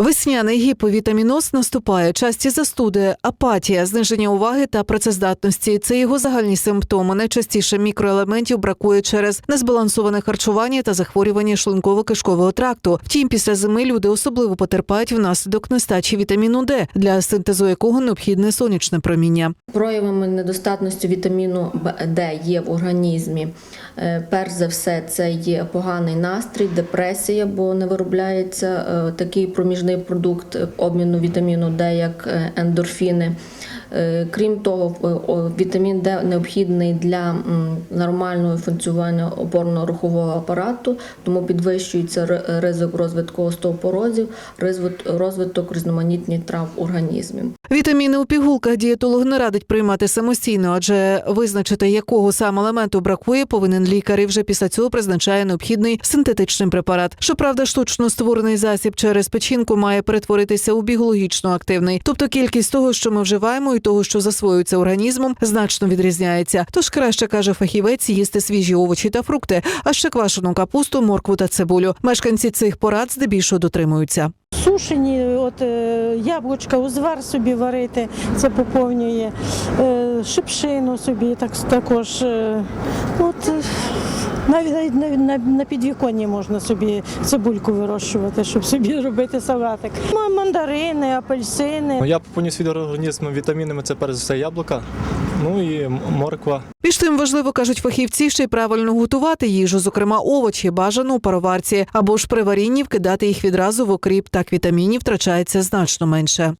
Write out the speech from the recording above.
Весняний гіповітаміноз наступає, часті застуди, апатія, зниження уваги та працездатності. Це його загальні симптоми. Найчастіше мікроелементів бракує через незбалансоване харчування та захворювання шлунково-кишкового тракту. Втім, після зими люди особливо потерпають внаслідок нестачі вітаміну Д, для синтезу якого необхідне сонячне проміння. Проявами недостатності вітаміну Д є в організмі. Е, Перш за все, це є поганий настрій, депресія, бо не виробляється е, такий проміжний продукт обміну вітаміну Д, як е, ендорфіни. Е, Крім того, е, вітамін Д необхідний для нормального функціонування опорно-рухового апарату, тому підвищується ри- ризик розвитку остеопорозів, розвит- розвиток різноманітних травм в організмі. Вітаміни у пігулках дієтолог не радить приймати самостійно, адже визначити, якого саме елементу бракує, повинен лікар і вже після цього призначає необхідний синтетичний препарат. Щоправда, штучно створений засіб через печінку має перетворитися у біологічно активний, тобто кількість того, що ми вживаємо, і того, що засвоюється організмом, значно відрізняється. Тож краще каже фахівець їсти свіжі овочі та фрукти, а ще квашену капусту, моркву та цибулю. Мешканці цих порад здебільшого дотримуються. Сушені, от е, яблучка, узвар собі варити, це поповнює, е, шипшину собі так, також. Е, от, навіть, на, на, на підвіконні можна собі цибульку вирощувати, щоб собі робити салатик. Ма- Мандарини, апельсини. Ну, Я поповнюю свій організм вітамінами, це перш за все яблука, ну і морква. Між тим важливо кажуть фахівці, ще й правильно готувати їжу, зокрема овочі, бажано у пароварці, або ж при варінні вкидати їх відразу в окріп. Так вітамінів втрачається значно менше.